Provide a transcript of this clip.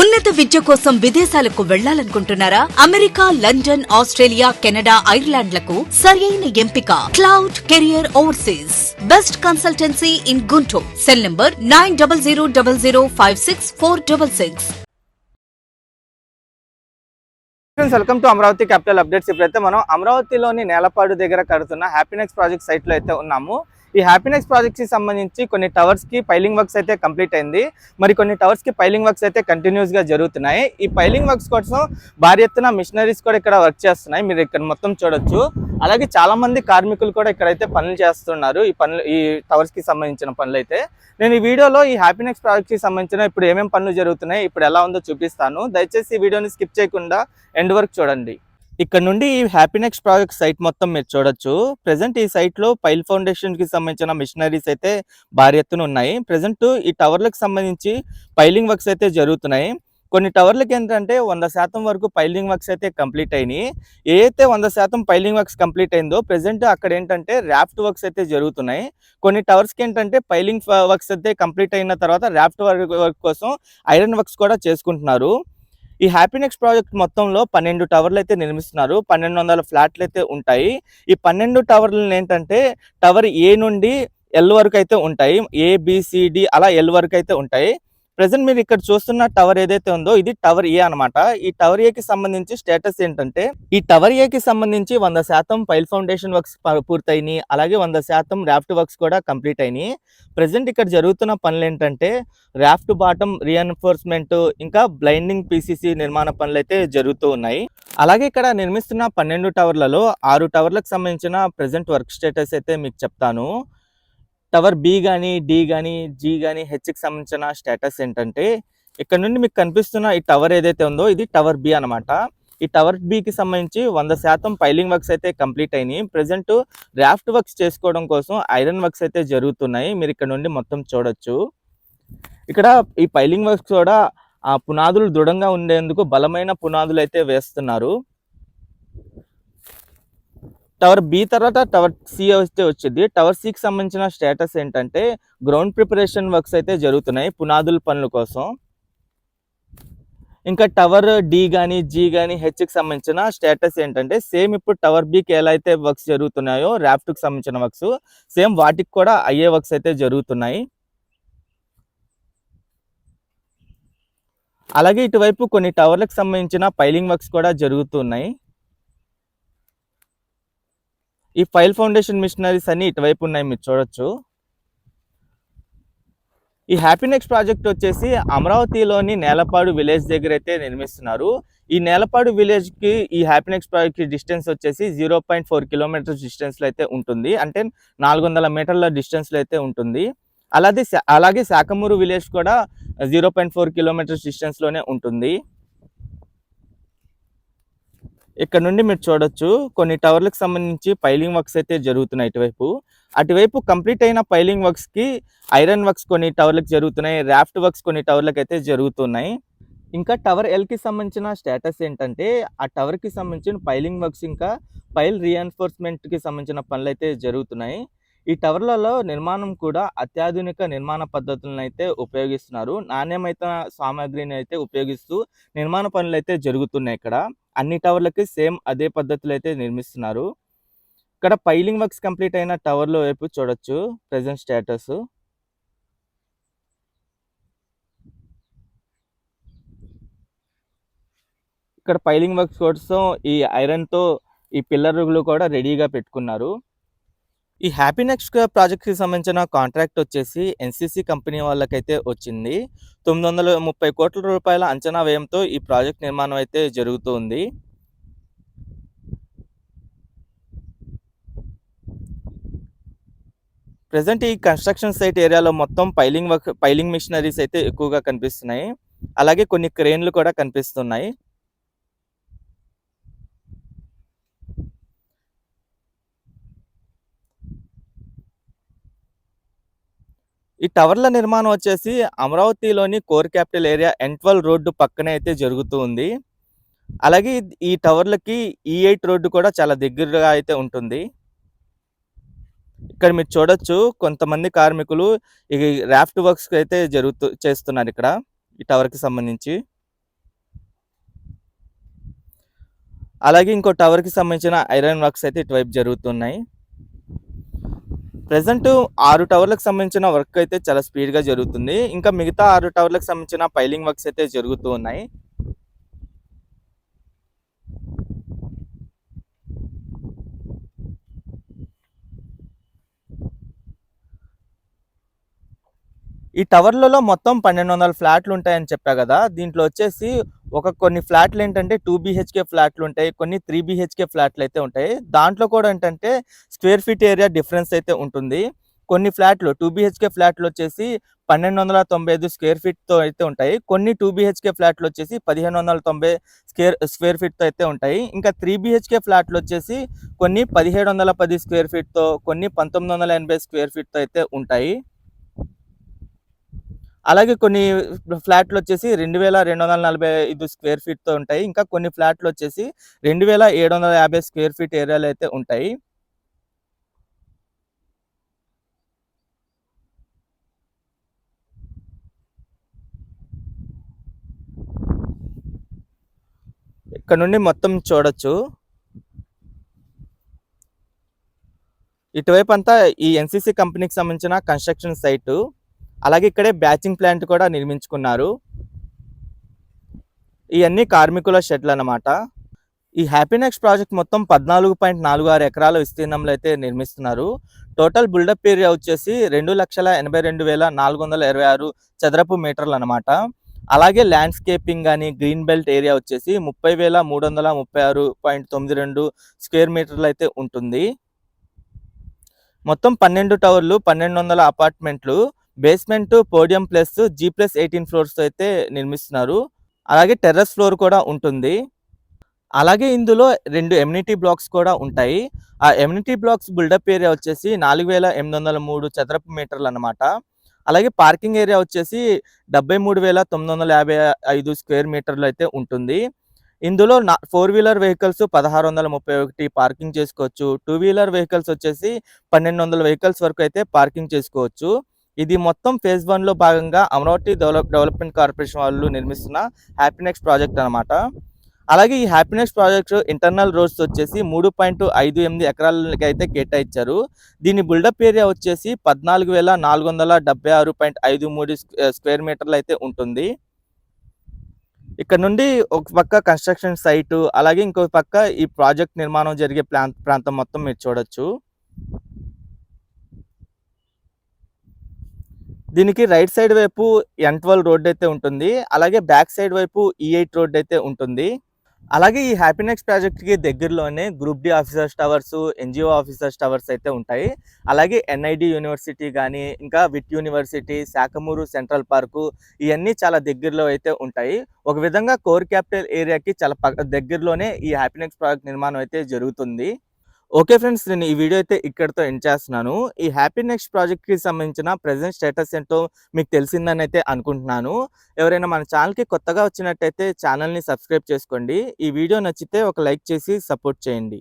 ఉన్నత విద్య కోసం విదేశాలకు వెళ్ళాలనుకుంటున్నారా? అమెరికా లండన్ ఆస్ట్రేలియా కెనడా ఐర్లాండ్లకు సరియైన ఎంపిక. Cloud career overseas. Best consultancy in Guntur. Cell number nine double zero double zero five six four double six. Welcome to Amaravati capital updates ఇప్పుడైతే మనం అమరావతిలోని నేలపాడు దగ్గర కడుతున్న హ్యాపీనెక్స్ ప్రాజెక్ట్ సైట్లో అయితే ఉన్నాము. ఈ హ్యాపీనెస్ ప్రాజెక్ట్కి సంబంధించి కొన్ని టవర్స్కి పైలింగ్ వర్క్స్ అయితే కంప్లీట్ అయింది. మరి కొన్ని టవర్స్కి పైలింగ్ వర్క్స్ అయితే కంటిన్యూస్గా జరుగుతున్నాయి. ఈ పైలింగ్ వర్క్స్ కోసం భారీ ఎత్తున మిషనరీస్ కూడా ఇక్కడ వర్క్ చేస్తున్నాయి. మీరు ఇక్కడ మొత్తం చూడొచ్చు. అలాగే చాలా మంది కార్మికులు కూడా ఇక్కడైతే పనులు చేస్తున్నారు. ఈ పనులు ఈ టవర్స్కి సంబంధించిన పనులు అయితే. నేను ఈ వీడియోలో ఈ హ్యాపీనెక్స్ ప్రాజెక్ట్కి సంబంధించిన ఇప్పుడు ఏమేమి పనులు జరుగుతున్నాయి ఇప్పుడు ఎలా ఉందో చూపిస్తాను. దయచేసి ఈ వీడియోని స్కిప్ చేయకుండా ఎండ్ వరకు చూడండి. ఇక్కడ నుండి ఈ హ్యాపీనెక్స్ ప్రాజెక్ట్ సైట్ మొత్తం మీరు చూడొచ్చు. ప్రెసెంట్ ఈ సైట్లో పైల్ ఫౌండేషన్కి సంబంధించిన మిషనరీస్ అయితే భారీ ఎత్తున ఉన్నాయి. ప్రెసెంట్ ఈ టవర్లకు సంబంధించి పైలింగ్ వర్క్స్ అయితే జరుగుతున్నాయి. కొన్ని టవర్లకి ఏంటంటే వంద శాతం వరకు పైలింగ్ వర్క్స్ అయితే కంప్లీట్ అయినాయి. ఏదైతే వంద శాతం పైలింగ్ వర్క్స్ కంప్లీట్ అయిందో ప్రజెంట్ అక్కడ ఏంటంటే ర్యాఫ్ట్ వర్క్స్ అయితే జరుగుతున్నాయి. కొన్ని టవర్స్కి ఏంటంటే పైలింగ్ వర్క్స్ అయితే కంప్లీట్ అయిన తర్వాత ర్యాఫ్ట్ వర్క్ కోసం ఐరన్ వర్క్స్ కూడా చేసుకుంటున్నారు. ఈ హ్యాపీనెక్స్ ప్రాజెక్ట్ మొత్తంలో పన్నెండు టవర్లు అయితే నిర్మిస్తున్నారు. పన్నెండు వందల ఫ్లాట్లు అయితే ఉంటాయి. ఈ పన్నెండు టవర్లు ఏంటంటే టవర్ ఏ నుండి ఎల్ వరకు అయితే ఉంటాయి. ఏబిసిడి అలా ఎల్ వరకు అయితే ఉంటాయి. ప్రజెంట్ మీరు ఇక్కడ చూస్తున్న టవర్ ఏదైతే ఉందో ఇది టవర్ ఏ అన్నమాట. ఈ టవర్ ఏకి సంబంధించి స్టేటస్ ఏంటంటే ఈ టవర్ ఏకి సంబంధించి వంద శాతం పైల్ ఫౌండేషన్ వర్క్స్ పూర్తయినాయి. అలాగే వంద శాతం రాఫ్ట్ వర్క్స్ కూడా కంప్లీట్ అయినాయి. ప్రజెంట్ ఇక్కడ జరుగుతున్న పనులు ఏంటంటే రాఫ్ట్ బాటమ్ రీఎన్ఫోర్స్మెంట్ ఇంకా బ్లైండింగ్ పీసీసీ నిర్మాణ పనులు అయితే జరుగుతూ ఉన్నాయి. అలాగే ఇక్కడ నిర్మిస్తున్న పన్నెండు టవర్లలో ఆరు టవర్లకు సంబంధించిన ప్రజెంట్ వర్క్ స్టేటస్ అయితే మీకు చెప్తాను. టవర్ బి కానీ డి కానీ జీ కానీ హెచ్కి సంబంధించిన స్టేటస్ ఏంటంటే ఇక్కడ నుండి మీకు కనిపిస్తున్న ఈ టవర్ ఏదైతే ఉందో ఇది టవర్ బి అన్నమాట. ఈ టవర్ బికి సంబంధించి వంద శాతం పైలింగ్ వర్క్స్ అయితే కంప్లీట్ అయినాయి. ప్రజెంట్ రాఫ్ట్ వర్క్స్ చేసుకోవడం కోసం ఐరన్ వర్క్స్ అయితే జరుగుతున్నాయి. మీరు ఇక్కడ నుండి మొత్తం చూడొచ్చు. ఇక్కడ ఈ పైలింగ్ వర్క్స్ కూడా ఆ పునాదులు దృఢంగా ఉండేందుకు బలమైన పునాదులు అయితే వేస్తున్నారు. టవర్ బి తర్వాత టవర్ సి అయితే వచ్చింది. టవర్ సికి సంబంధించిన స్టేటస్ ఏంటంటే గ్రౌండ్ ప్రిపరేషన్ వర్క్స్ అయితే జరుగుతున్నాయి పునాదుల పనుల కోసం. ఇంకా టవర్ డి కానీ జీ కానీ హెచ్కి సంబంధించిన స్టేటస్ ఏంటంటే సేమ్ ఇప్పుడు టవర్ బికి ఎలా అయితే వర్క్స్ జరుగుతున్నాయో ర్యాఫ్ట్కి సంబంధించిన వర్క్స్ సేమ్ వాటికి కూడా అయ్యే వర్క్స్ అయితే జరుగుతున్నాయి. అలాగే ఇటువైపు కొన్ని టవర్లకు సంబంధించిన పైలింగ్ వర్క్స్ కూడా జరుగుతున్నాయి. ఈ ఫైల్ ఫౌండేషన్ మిషనరీస్ అన్ని ఇటువైపు ఉన్నాయి మీరు చూడొచ్చు. ఈ హ్యాపీనెక్స్ ప్రాజెక్ట్ వచ్చేసి అమరావతిలోని నేలపాడు విలేజ్ దగ్గర అయితే నిర్మిస్తున్నారు. ఈ నేలపాడు విలేజ్కి ఈ హ్యాపీనెక్స్ ప్రాజెక్ట్కి డిస్టెన్స్ వచ్చేసి జీరో పాయింట్ ఫోర్ కిలోమీటర్స్ డిస్టెన్స్లో అయితే ఉంటుంది. అంటే నాలుగు వందల మీటర్ల డిస్టెన్స్లో అయితే ఉంటుంది. అలాగే శా- అలాగే శాఖమూరు విలేజ్ కూడా జీరో పాయింట్ ఫోర్ కిలోమీటర్స్ డిస్టెన్స్లోనే ఉంటుంది. ఇక్కడ నుండి మీరు చూడొచ్చు కొన్ని టవర్లకు సంబంధించి పైలింగ్ వర్క్స్ అయితే జరుగుతున్నాయి ఇటువైపు. అటువైపు కంప్లీట్ అయిన పైలింగ్ వర్క్స్కి ఐరన్ వర్క్స్ కొన్ని టవర్లకు జరుగుతున్నాయి రాఫ్ట్ వర్క్స్ కొన్ని టవర్లకు అయితే జరుగుతున్నాయి. ఇంకా టవర్ ఎల్కి సంబంధించిన స్టేటస్ ఏంటంటే ఆ టవర్కి సంబంధించిన పైలింగ్ వర్క్స్ ఇంకా పైల్ రీఎన్ఫోర్స్మెంట్కి సంబంధించిన పనులు అయితే జరుగుతున్నాయి. ఈ టవర్లలో నిర్మాణం కూడా అత్యాధునిక నిర్మాణ పద్ధతులను అయితే ఉపయోగిస్తున్నారు. నాణ్యమైన సామాగ్రిని అయితే ఉపయోగిస్తూ నిర్మాణ పనులు అయితే జరుగుతున్నాయి ఇక్కడ. అన్ని టవర్లకి సేమ్ అదే పద్ధతిలో అయితే నిర్మిస్తున్నారు. ఇక్కడ పైలింగ్ వర్క్స్ కంప్లీట్ అయిన టవర్లో వైపు చూడొచ్చు ప్రెసెంట్ స్టేటస్. ఇక్కడ పైలింగ్ వర్క్స్ కోసం ఈ ఐరన్తో ఈ పిల్లర్లు కూడా రెడీగా పెట్టుకున్నారు. ఈ హ్యాపీ నెక్స్ట్ ప్రాజెక్ట్కి సంబంధించిన కాంట్రాక్ట్ వచ్చేసి ఎన్సీసీ కంపెనీ వాళ్ళకైతే వచ్చింది. తొమ్మిది వందల ముప్పై కోట్ల రూపాయల అంచనా వ్యయంతో ఈ ప్రాజెక్ట్ నిర్మాణం అయితే జరుగుతుంది. ప్రజెంట్ ఈ కన్స్ట్రక్షన్ సైట్ ఏరియాలో మొత్తం పైలింగ్ వర్క్ పైలింగ్ మిషనరీస్ అయితే ఎక్కువగా కనిపిస్తున్నాయి. అలాగే కొన్ని క్రేన్లు కూడా కనిపిస్తున్నాయి. ఈ టవర్ల నిర్మాణం వచ్చేసి అమరావతిలోని కోర్ క్యాపిటల్ ఏరియా ఎంట్వల్ రోడ్డు పక్కనే అయితే జరుగుతూ ఉంది. అలాగే ఈ టవర్లకి e ఈ ఎయిట్ రోడ్డు కూడా చాలా దగ్గరగా అయితే ఉంటుంది. ఇక్కడ మీరు చూడొచ్చు కొంతమంది కార్మికులు ఈ రాఫ్ట్ వర్క్స్ అయితే జరుగుతూ చేస్తున్నారు ఇక్కడ ఈ టవర్కి సంబంధించి. అలాగే ఇంకో టవర్కి సంబంధించిన ఐరన్ వర్క్స్ అయితే ఇటువైపు జరుగుతున్నాయి. ప్రజెంట్ ఆరు టవర్లకు సంబంధించిన వర్క్ అయితే చాలా స్పీడ్గా జరుగుతుంది. ఇంకా మిగతా ఆరు టవర్లకు సంబంధించిన పైలింగ్ వర్క్స్ అయితే జరుగుతూ ఉన్నాయి. ఈ టవర్లలో మొత్తం పన్నెండు వందల ఫ్లాట్లు ఉంటాయని చెప్పా కదా దీంట్లో వచ్చేసి ఒక కొన్ని ఫ్లాట్లు ఏంటంటే టూ బీహెచ్కే ఫ్లాట్లు ఉంటాయి కొన్ని త్రీ బీహెచ్కే ఫ్లాట్లు అయితే ఉంటాయి. దాంట్లో కూడా ఏంటంటే స్క్వేర్ ఫీట్ ఏరియా డిఫరెన్స్ అయితే ఉంటుంది. కొన్ని ఫ్లాట్లు టూ బీహెచ్కే ఫ్లాట్లు వచ్చేసి పన్నెండు వందల తొంభై ఐదు స్క్వేర్ ఫీట్తో అయితే ఉంటాయి. కొన్ని టూ బీహెచ్కే ఫ్లాట్లు వచ్చేసి పదిహేను వందల తొంభై స్క్వేర్ స్క్వేర్ ఫీట్తో అయితే ఉంటాయి. ఇంకా త్రీ బీహెచ్కే ఫ్లాట్లు వచ్చేసి కొన్ని పదిహేడు వందల పది స్క్వేర్ ఫీట్తో కొన్ని పంతొమ్మిది వందల ఎనభై స్క్వేర్ ఫీట్తో అయితే ఉంటాయి. అలాగే కొన్ని ఫ్లాట్లు వచ్చేసి రెండు వేల రెండు వందల నలభై ఐదు స్క్వేర్ ఫీట్తో ఉంటాయి. ఇంకా కొన్ని ఫ్లాట్లు వచ్చేసి రెండు వేల ఏడు వందల యాభై స్క్వేర్ ఫీట్ ఏరియాలు అయితే ఉంటాయి. ఇక్కడ నుండి మొత్తం చూడొచ్చు. ఇటువైపు అంతా ఈ ఎన్సిసి కంపెనీకి సంబంధించిన కన్స్ట్రక్షన్ సైటు. అలాగే ఇక్కడే బ్యాచింగ్ ప్లాంట్ కూడా నిర్మించుకున్నారు. ఇవన్నీ కార్మికుల షెడ్లు అన్నమాట. ఈ హ్యాపీనెక్స్ ప్రాజెక్ట్ మొత్తం పద్నాలుగు పాయింట్ నాలుగు ఆరు ఎకరాల విస్తీర్ణంలో అయితే నిర్మిస్తున్నారు. టోటల్ బిల్డప్ ఏరియా వచ్చేసి రెండు లక్షల ఎనభై రెండు వేల నాలుగు వందల ఇరవై ఆరు చదరపు మీటర్లు అనమాట అలాగే ల్యాండ్స్కేపింగ్ కానీ గ్రీన్ బెల్ట్ ఏరియా వచ్చేసి ముప్పై వేల మూడు వందల ముప్పై ఆరు పాయింట్ తొమ్మిది రెండు స్క్వేర్ మీటర్లు అయితే ఉంటుంది. మొత్తం పన్నెండు టవర్లు పన్నెండు వందల అపార్ట్మెంట్లు basement podium plus G plus eighteen floors అయితే నిర్మిస్తున్నారు. అలాగే టెర్రస్ ఫ్లోర్ కూడా ఉంటుంది. అలాగే ఇందులో రెండు ఎమ్యూనిటీ బ్లాక్స్ కూడా ఉంటాయి. ఆ ఎమ్యూనిటీ బ్లాక్స్ బిల్డప్ ఏరియా వచ్చేసి నాలుగు వేల ఎనిమిది వందల మూడు చదరపు మీటర్లు అనమాట అలాగే పార్కింగ్ ఏరియా వచ్చేసి డెబ్బై మూడు వేల తొమ్మిది వందల యాభై ఐదు స్క్వేర్ మీటర్లు అయితే ఉంటుంది. ఇందులో నా ఫోర్ వీలర్ వెహికల్స్ పదహారు వందల ముప్పై ఒకటి పార్కింగ్ చేసుకోవచ్చు. టూ వీలర్ వెహికల్స్ వచ్చేసి పన్నెండు వందల వెహికల్స్ వరకు అయితే పార్కింగ్ చేసుకోవచ్చు. ఇది మొత్తం ఫేజ్ వన్లో భాగంగా అమరావతి డెవలప్ డెవలప్మెంట్ కార్పొరేషన్ వాళ్ళు నిర్మిస్తున్న హ్యాపీనెక్స్ ప్రాజెక్ట్ అనమాట అలాగే ఈ హ్యాపీనెస్ ప్రాజెక్ట్ ఇంటర్నల్ రోడ్స్ వచ్చేసి మూడు పాయింట్ ఐదు ఎనిమిది ఎకరాలకి అయితే కేటాయించారు. దీని బిల్డప్ ఏరియా వచ్చేసి పద్నాలుగు వేల నాలుగు వందల డెబ్బై ఆరు పాయింట్ ఐదు మూడు స్క్వేర్ మీటర్లు అయితే ఉంటుంది. ఇక్కడ నుండి ఒక పక్క కన్స్ట్రక్షన్ సైటు అలాగే ఇంకో పక్క ఈ ప్రాజెక్ట్ నిర్మాణం జరిగే ప్రాంతం మొత్తం మీరు చూడొచ్చు. దీనికి రైట్ సైడ్ వైపు ఎన్ ట్వెల్వ్ రోడ్ అయితే ఉంటుంది. అలాగే బ్యాక్ సైడ్ వైపు e ఈ ఎయిట్ రోడ్ అయితే ఉంటుంది. అలాగే ఈ హ్యాపీనెక్స్ ప్రాజెక్ట్కి దగ్గరలోనే group D officers towers NGO officers towers అయితే ఉంటాయి. అలాగే ఎన్ఐడి యూనివర్సిటీ కానీ ఇంకా VIT university Sakhamuru central park ఇవన్నీ చాలా దగ్గరలో అయితే ఉంటాయి. ఒక విధంగా కోర్ క్యాపిటల్ ఏరియాకి చాలా దగ్గరలోనే ఈ హ్యాపీనెక్స్ ప్రాజెక్ట్ నిర్మాణం అయితే జరుగుతుంది. ఓకే ఫ్రెండ్స్ నేను ఈ వీడియో అయితే ఇక్కడతో ఎండ్ చేస్తున్నాను. ఈ హ్యాపీ నెక్స్ట్ ప్రాజెక్ట్కి సంబంధించిన ప్రజెంట్ స్టేటస్ ఏంటో మీకు తెలిసిందని అయితే అనుకుంటున్నాను. ఎవరైనా మన ఛానల్కి కొత్తగా వచ్చినట్టయితే ఛానల్ని సబ్స్క్రైబ్ చేసుకోండి. ఈ వీడియో నచ్చితే ఒక లైక్ చేసి సపోర్ట్ చేయండి.